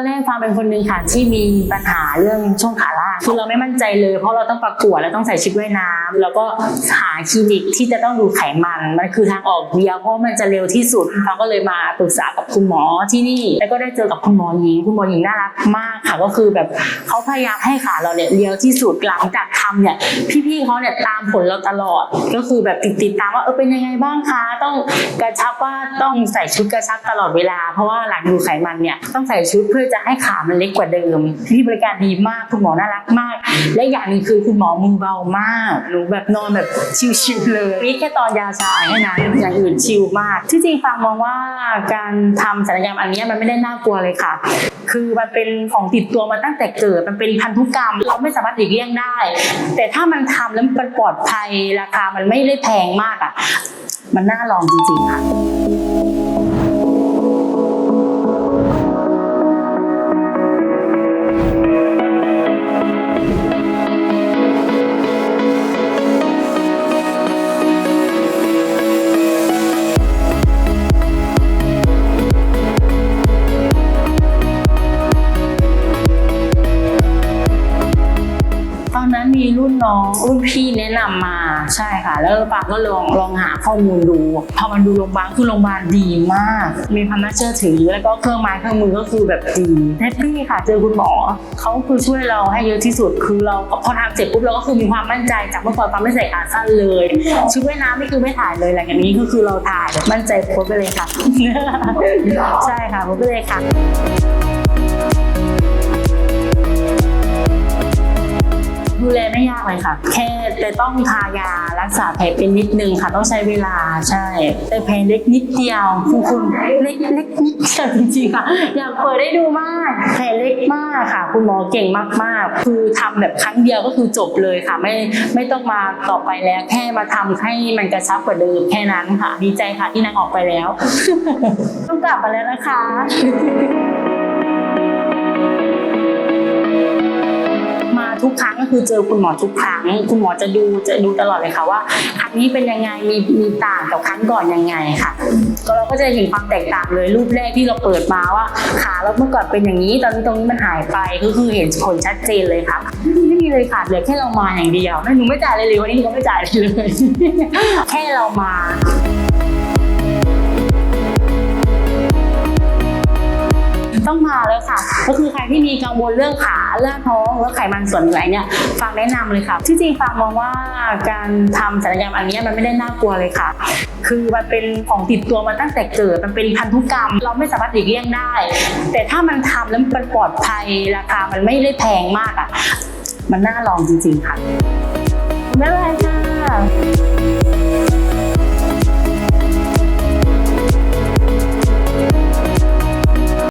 อนแรกฟางเป็นคนหนึ่งค่ะที่มีปัญหาเรื่องช่วงขาล่างคือเราไม่มั่นใจเลย เพราะเราต้องประกวดแล้วต้องใส่ชุดว่ายน้ำแล้วก็หาคลินิกที่จะต้องดูไขมันมันคือทางออกเดียวเพราะมันจะเร็วที่สุดฟางก็เลยมาปรึกษากับคุณหมอที่นี่ แล้วก็ได้เจอกับคุณหมอหญิงคุณหมอหญิงน่ารักมากค่ะก็คือแบบเขาพยายามให้ขาเราเนี่ยเรียวที่สุดหลังจากทำเนี่ยพี่ๆเขาเนี่ยตามผลเราตลอด ก็คือแบบติดติดๆตามว่าเออเป็นยังไงบ้างคะต้องกระชับว่าต้องใส่ชุดกระชับตลอดเวลา เพราะว่าหลังดูไขมันเนี่ยต้องใส่ชุดเพื่อจะให้ขามันเล็กกว่าเดิม ที่บริการดีมากคุณหมอน่ารักมาก และอย่างหนึงคือคุณหมอมือเบามากหนูแบบนอนแบบชิวๆเลยนี่แค่ตอนยาชาแค่นั้นอย่างอื่นชิลมาก ที่จริงฟังมองว่าการทำศัลยกรรมอันเนี้ยมันไม่ได้น่ากลัวเลยค่ะ คือมันเป็นของติดตัวมาตั้งแต่เกิดมันเป็นพันธุกรรม เราไม่สามารถหลีกเลี่ยงได้ แต่ถ้ามันทำแล้วมันปลอดภัยราคามันไม่ได้แพงมากอะมันน่าลองจริงๆค่ะ ตอนนั้นมีรุ่นน้องรุ่นพี่แนะนำมาใช่ค่ะ แล้วปาก็ลองลองหาข้อมูลดูพอมันดูโรงพยาบาลคือโรงพยาบาลดีมาก มีความน่าเชื่อถือแล้วก็เครื่องไม้เครื่องมือก็คือแบบดีแฮปปี้ค่ะเจอคุณหมอเขาคือช่วยเราให้เยอะที่สุดคือเราพอทำเสร็จปุ๊บเราก็คือมีความมั่นใจจากเมื่อก่อนปางไม่ใส่ขาสั้นเลยชุดว่ายน้ำนี่คือไม่ถ่ายเลยหลังจากนี้ก็คือเราถ่ายมั่นใจโพสไปเลยค่ะใช่ค่ะโพสไปเลยค่ะ ดูแลไม่ยากเลยค่ะ แค่แต่ต้องทายารักษาแผลเป็นนิดนึงค่ะ ต้องใช้เวลาใช่ แต่แผลเล็กนิดเดียวคุณคุณเล็กเล็กนิดเดียวจริงๆค่ะ อยากเปิดได้ดูมากแผลเล็กมากค่ะ คุณหมอเก่งมากๆ คือทำแบบครั้งเดียวก็คือจบเลยค่ะ ไม่ไม่ต้องมาต่อไปแล้วแค่มาทำให้มันกระชับกว่าเดิมแค่นั้นค่ะ ดีใจค่ะที่นางออกไปแล้วต้องกลับมาแล้วนะคะ ทุกครั้งก็คือเจอคุณหมอทุกครั้ง คุณหมอจะดูจะดูตลอดเลยค่ะว่าครั้งนี้เป็นยังไงมีมีต่างกับครั้งก่อนยังไงค่ะ ก็เราก็จะเห็นความแตกต่างเลยรูปแรกที่เราเปิดมาว่าขาเราเมื่อก่อนเป็นอย่างนี้ ตอนนี้ตรงนี้มันหายไปก็คือเห็นผลชัดเจนเลยค่ะไม่มีเลยค่ะเหลือแค่เรามาอย่างเดียวไม่หนูไม่จ่ายเลยเลยวันนี้หนูก็ไม่จ่ายเลย แค่เรามาต้องมาแล้วค่ะ ก็คือใครที่มีกังวลเรื่องขาเรื่องท้องแล้วไขมันส่วนไหนเนี่ยฟังแนะนำเลยค่ะ ที่จริงฟังมองว่าการทำศัลยกรรมอันนี้มันไม่ได้น่ากลัวเลยค่ะ คือมันเป็นของติดตัวมาตั้งแต่เกิดมันเป็นพันธุกรรม เราไม่สามารถหลีกเลี่ยงได้ แต่ถ้ามันทำแล้วมันปลอดภัยราคามันไม่ได้แพงมากอะมันน่าลองจริงๆค่ะไม่เป็นไรค่ะ